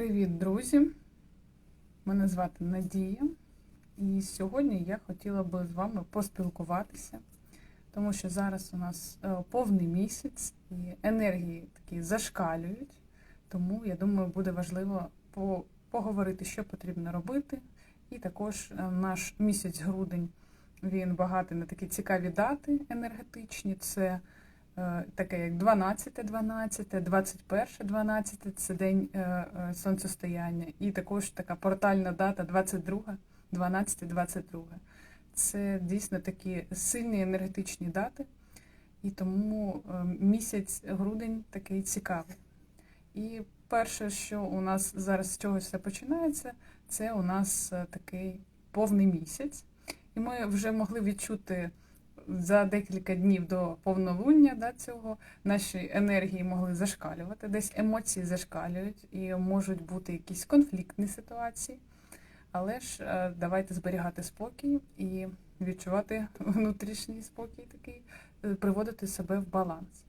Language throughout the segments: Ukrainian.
Привіт, друзі! Мене звати Надія, і сьогодні я хотіла би з вами поспілкуватися, тому що зараз у нас е, повний місяць і енергії такі зашкалюють. Тому я думаю, буде важливо поговорити, що потрібно робити. І також е, наш місяць грудень він багатий на такі цікаві дати енергетичні. Це таке як 12, 12, 21, 12 це день е, е, сонцестояння, і також така портальна дата 22, 12, 22. Це дійсно такі сильні енергетичні дати, і тому е, місяць грудень такий цікавий. І перше, що у нас зараз з чогось все починається, це у нас е, такий повний місяць. І ми вже могли відчути за декілька днів до повнолуння да, цього наші енергії могли зашкалювати, десь емоції зашкалюють і можуть бути якісь конфліктні ситуації. Але ж е, давайте зберігати спокій і відчувати внутрішній спокій такий, е, приводити себе в баланс.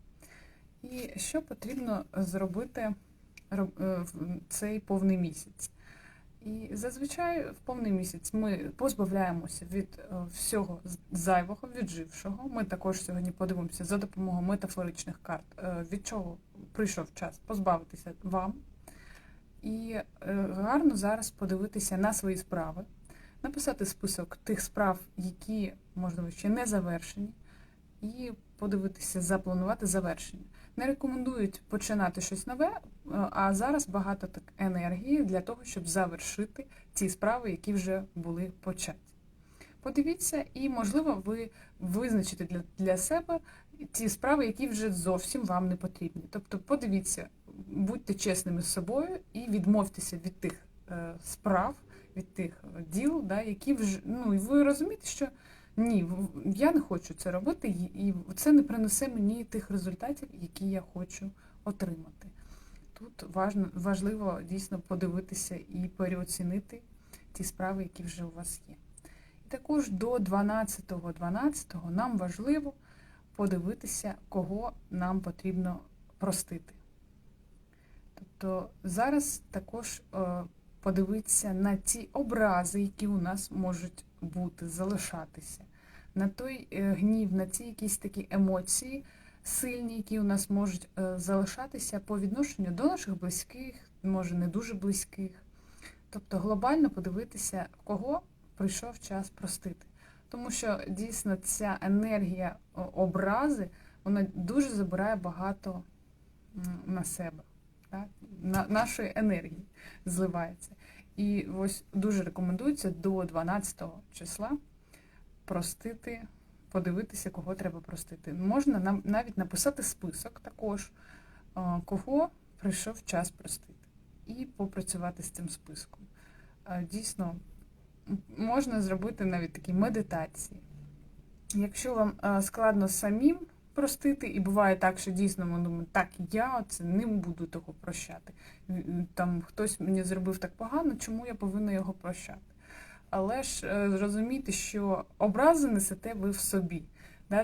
І що потрібно зробити е, в цей повний місяць? І зазвичай в повний місяць ми позбавляємося від е, всього зайвого, віджившого. Ми також сьогодні подивимося за допомогою метафоричних карт, е, від чого прийшов час позбавитися вам. І е, гарно зараз подивитися на свої справи, написати список тих справ, які, можливо, ще не завершені, і подивитися, запланувати завершення. Не рекомендують починати щось нове, е, а зараз багато так енергії для того, щоб завершити ті справи, які вже були початі. Подивіться, і, можливо, ви визначите для, для себе ті справи, які вже зовсім вам не потрібні. Тобто, подивіться, будьте чесними з собою і відмовтеся від тих е, справ, від тих діл, да, які вже ну і ви розумієте, що ні, я не хочу це робити, і це не принесе мені тих результатів, які я хочу отримати. Тут важливо дійсно подивитися і переоцінити ті справи, які вже у вас є. І також до 12.12 12 нам важливо подивитися, кого нам потрібно простити. Тобто зараз також е, подивитися на ті образи, які у нас можуть бути, залишатися, на той е, гнів, на ті якісь такі емоції сильні, які у нас можуть е, залишатися по відношенню до наших близьких, може не дуже близьких. Тобто глобально подивитися, кого прийшов час простити. Тому що дійсно ця енергія образи, вона дуже забирає багато на себе. Так? На, нашої енергії зливається. І ось дуже рекомендується до 12 числа простити, подивитися, кого треба простити. Можна навіть написати список також, кого прийшов час простити, і попрацювати з цим списком. Дійсно, можна зробити навіть такі медитації. Якщо вам складно самим простити, і буває так, що дійсно ми думаємо, так, я це не буду того прощати. Там хтось мені зробив так погано, чому я повинна його прощати? Але ж е, зрозумійте, що образи несете ви в собі.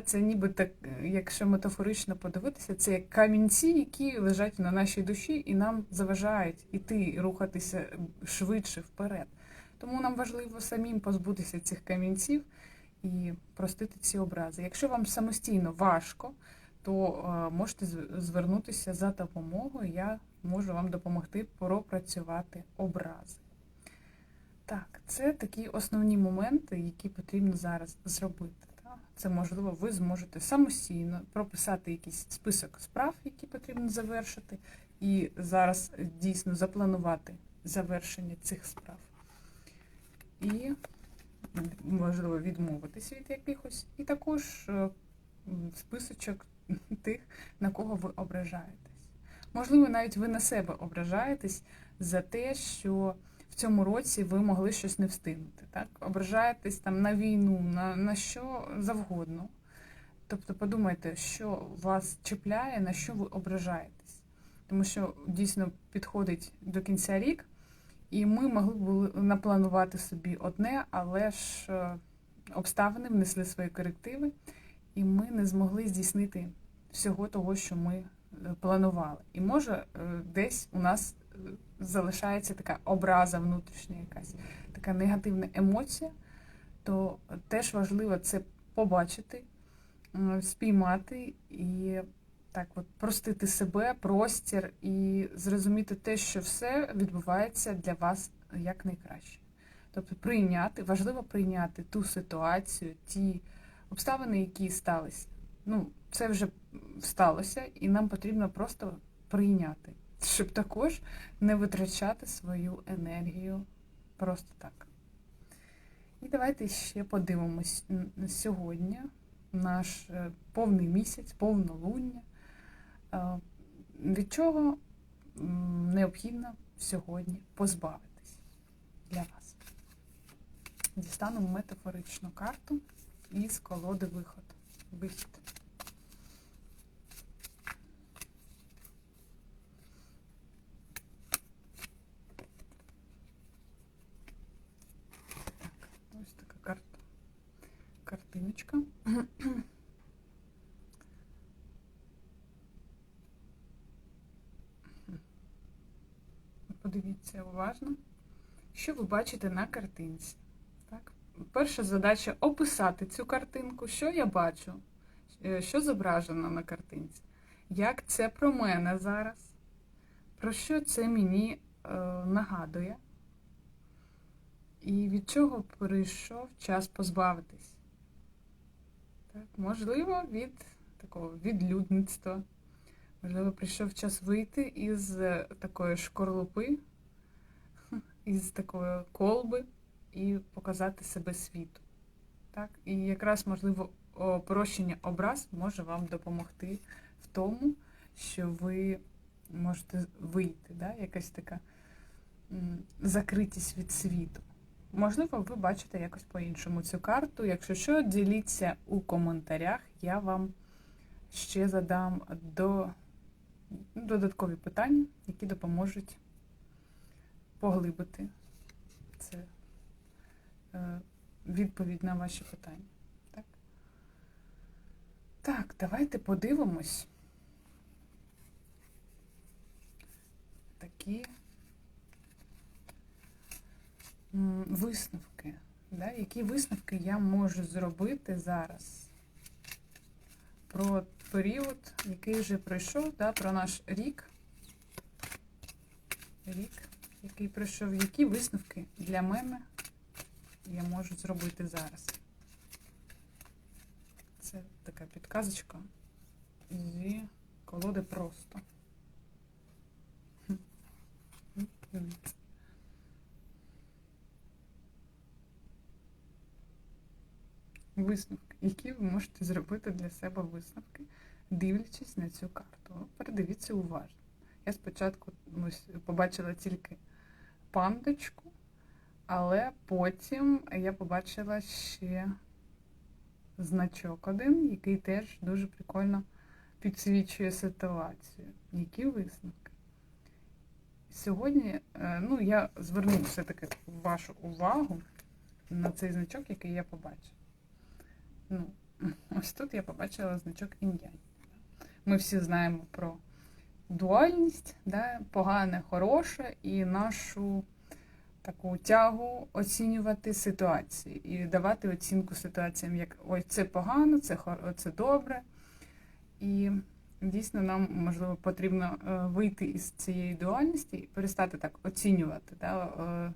Це ніби так, е, якщо метафорично подивитися, це як камінці, які лежать на нашій душі і нам заважають іти, рухатися швидше вперед. Тому нам важливо самим позбутися цих камінців і простити ці образи. Якщо вам самостійно важко, то е, можете звернутися за допомогою. Я можу вам допомогти пропрацювати образи. Так, це такі основні моменти, які потрібно зараз зробити. Це можливо, ви зможете самостійно прописати якийсь список справ, які потрібно завершити, і зараз дійсно запланувати завершення цих справ. І можливо відмовитися від якихось, і також е, списочок тих, на кого ви ображаєтесь. Можливо, навіть ви на себе ображаєтесь за те, що в цьому році ви могли щось не встигнути. Так? Ображаєтесь там на війну, на, на що завгодно. Тобто подумайте, що вас чіпляє, на що ви ображаєтесь. Тому що дійсно підходить до кінця рік, і ми могли б напланувати собі одне, але ж е, обставини внесли свої корективи, і ми не змогли здійснити всього того, що ми е, планували. І може е, десь у нас залишається така образа внутрішня, якась така негативна емоція, то теж важливо це побачити, спіймати і так от простити себе, простір і зрозуміти те, що все відбувається для вас як найкраще. Тобто прийняти, важливо прийняти ту ситуацію, ті обставини, які сталися. Ну, це вже сталося, і нам потрібно просто прийняти, щоб також не витрачати свою енергію просто так. І давайте ще подивимось сьогодні наш е, повний місяць, повнолуння. Е, Від чого необхідно сьогодні позбавитись для вас. Дістану метафоричну карту із колоди виход. Вихід. Так, ось така карта. Картиночка. Подивіться уважно, що ви бачите на картинці. Так? Перша задача описати цю картинку, що я бачу, е, що зображено на картинці, як це про мене зараз, про що це мені е, нагадує, і від чого прийшов час позбавитись. Так? Можливо, від такого відлюдництва. Можливо, прийшов час вийти із е, такої шкорлупи, із такої колби і показати себе світу. Так? І якраз, можливо, прощення образ може вам допомогти в тому, що ви можете вийти, да? якась така закритість від світу. Можливо, ви бачите якось по-іншому цю карту. Якщо що, діліться у коментарях, я вам ще задам до додаткові питання, які допоможуть поглибити це е, відповідь на ваші питання. Так, так давайте подивимось такі висновки. Да? Які висновки я можу зробити зараз про період, який вже пройшов, да, про наш рік. Рік, який пройшов, які висновки для мене я можу зробити зараз. Це така підказочка зі колоди просто. Висновки, які ви можете зробити для себе висновки, дивлячись на цю карту. Передивіться уважно. Я спочатку побачила тільки пандочку, але потім я побачила ще значок один, який теж дуже прикольно підсвічує ситуацію. Які висновки? Сьогодні е, ну, я зверну все-таки вашу увагу на цей значок, який я побачила. Ну, ось тут я побачила значок інь-янь. Ми всі знаємо про дуальність, да, погане, хороше, і нашу таку тягу оцінювати ситуації і давати оцінку ситуаціям, як ой, це погано, це, це добре. І дійсно нам, можливо, потрібно е, вийти із цієї дуальності і перестати так оцінювати. Да, е,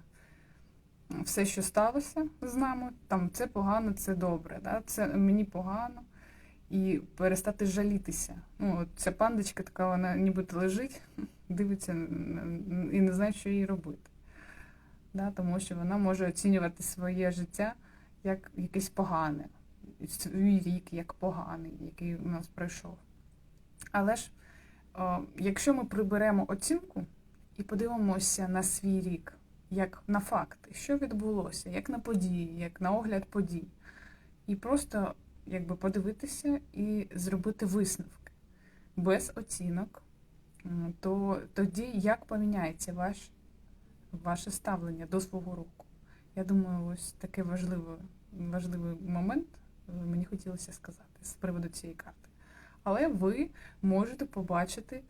все, що сталося з нами, там це погано, це добре, да? це мені погано. І перестати жалітися. Ну, от ця пандочка така, вона нібито лежить, дивиться і не знає, що їй робити. Да? Тому що вона може оцінювати своє життя як якесь погане, свій рік як поганий, який у нас пройшов. Але ж, о, якщо ми приберемо оцінку і подивимося на свій рік, як на факти, що відбулося, як на події, як на огляд подій. І просто якби подивитися і зробити висновки без оцінок, то тоді як поміняється ваш, ваше ставлення до свого року. Я думаю, ось такий важливий, важливий момент е, мені хотілося сказати з приводу цієї карти. Але ви можете побачити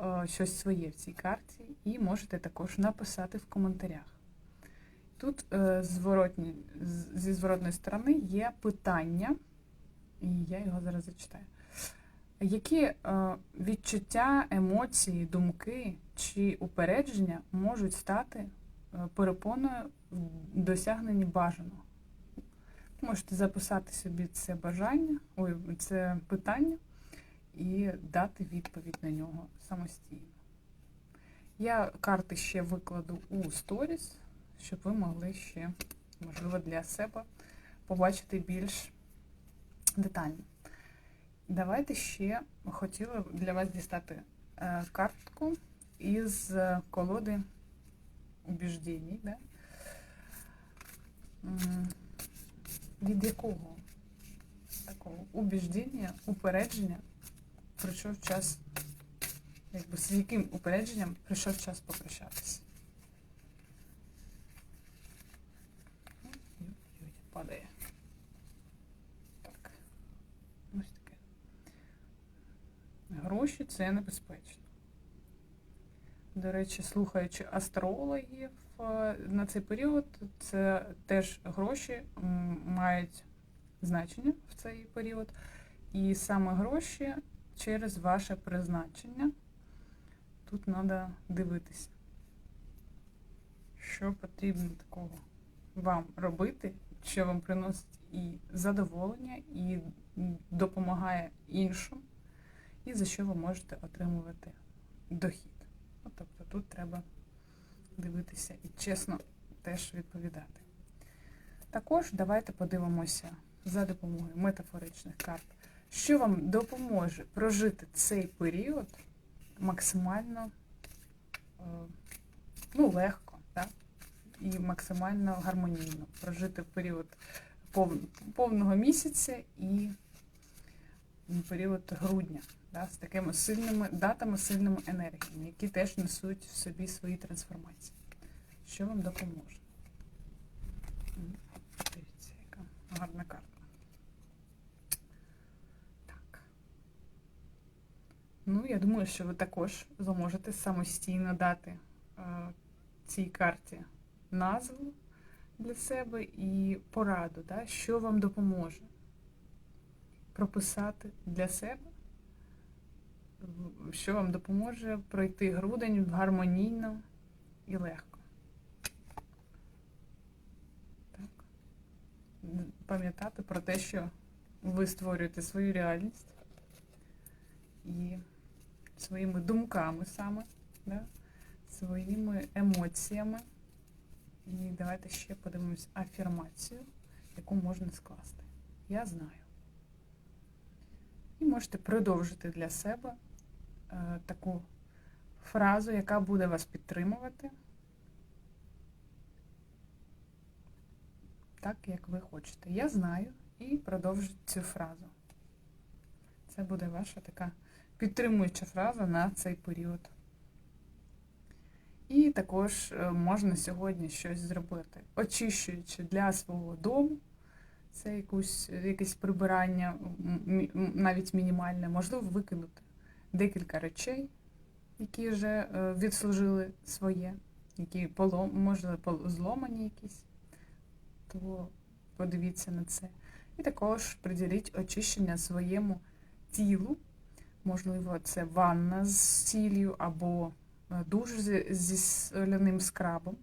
е, щось своє в цій карті і можете також написати в коментарях. Тут е, зворотні, зі зворотної сторони є питання, і я його зараз зачитаю. Які е, відчуття, емоції, думки чи упередження можуть стати е, перепоною в досягненні бажаного? Можете записати собі це бажання, ой, це питання і дати відповідь на нього самостійно. Я карти ще викладу у сторіс, щоб ви могли ще, можливо, для себе побачити більш детально. Давайте ще хотіла для вас дістати е, картку із е, колоди убіждень, да? Від якого такого убіждення, упередження прийшов час, якби з яким упередженням прийшов час попрощатися. Падає. Так. Ось таке. Гроші це небезпечно. До речі, слухаючи астрологів е, на цей період, це теж гроші мають значення в цей період. І саме гроші через ваше призначення. Тут треба дивитися, що потрібно такого вам робити, що вам приносить і задоволення, і допомагає іншим, і за що ви можете отримувати дохід. Ну, тобто тут треба дивитися і чесно теж відповідати. Також давайте подивимося за допомогою метафоричних карт, що вам допоможе прожити цей період максимально е, ну, легко, так? і максимально гармонійно. Прожити період повного місяця і період грудня да, з такими сильними датами, сильними енергіями, які теж несуть в собі свої трансформації. Що вам допоможе? Дивіться, яка гарна карта. Так. Ну, я думаю, що ви також зможете самостійно дати е, цій карті назву для себе і пораду, да, що вам допоможе прописати для себе, що вам допоможе пройти грудень гармонійно і легко. Так. Пам'ятати про те, що ви створюєте свою реальність і своїми думками саме, да? своїми емоціями. І давайте ще подивимось афірмацію, яку можна скласти. Я знаю. І можете продовжити для себе таку фразу, яка буде вас підтримувати так, як ви хочете. Я знаю і продовжуйте цю фразу. Це буде ваша така підтримуюча фраза на цей період. І також е, можна сьогодні щось зробити, очищуючи для свого дому. Це якусь, якесь прибирання, навіть мінімальне, можливо, викинути декілька речей, які вже е, відслужили своє, які полом, можливо, зломані якісь, то подивіться на це. І також приділіть очищення своєму тілу. Можливо, це ванна з сіллю або е, душ зі, соляним скрабом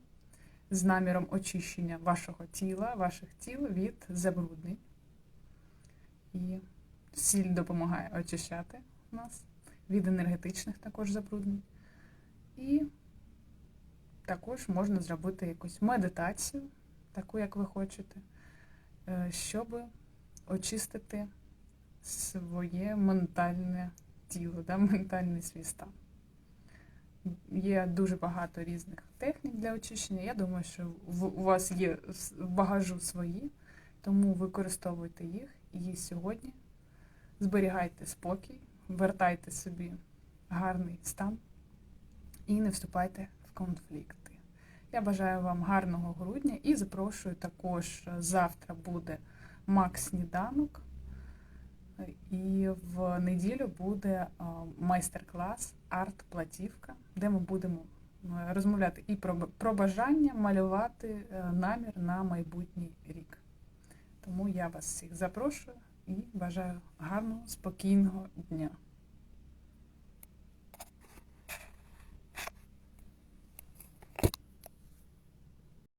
з наміром очищення вашого тіла, ваших тіл від забруднень. І сіль допомагає очищати нас від енергетичних також забруднень. І також можна зробити якусь медитацію, таку, як ви хочете, е, щоб очистити своє ментальне тіло, да, ментальний свій стан. Є дуже багато різних технік для очищення. Я думаю, що у вас є в багажу свої, тому використовуйте їх і сьогодні зберігайте спокій, вертайте собі гарний стан і не вступайте в конфлікти. Я бажаю вам гарного грудня і запрошую також е, завтра буде Макс-сніданок. І в неділю буде майстер-клас Арт-платівка, де ми будемо е, розмовляти і про, про бажання малювати е, намір на майбутній рік. Тому я вас всіх запрошую і бажаю гарного, спокійного дня.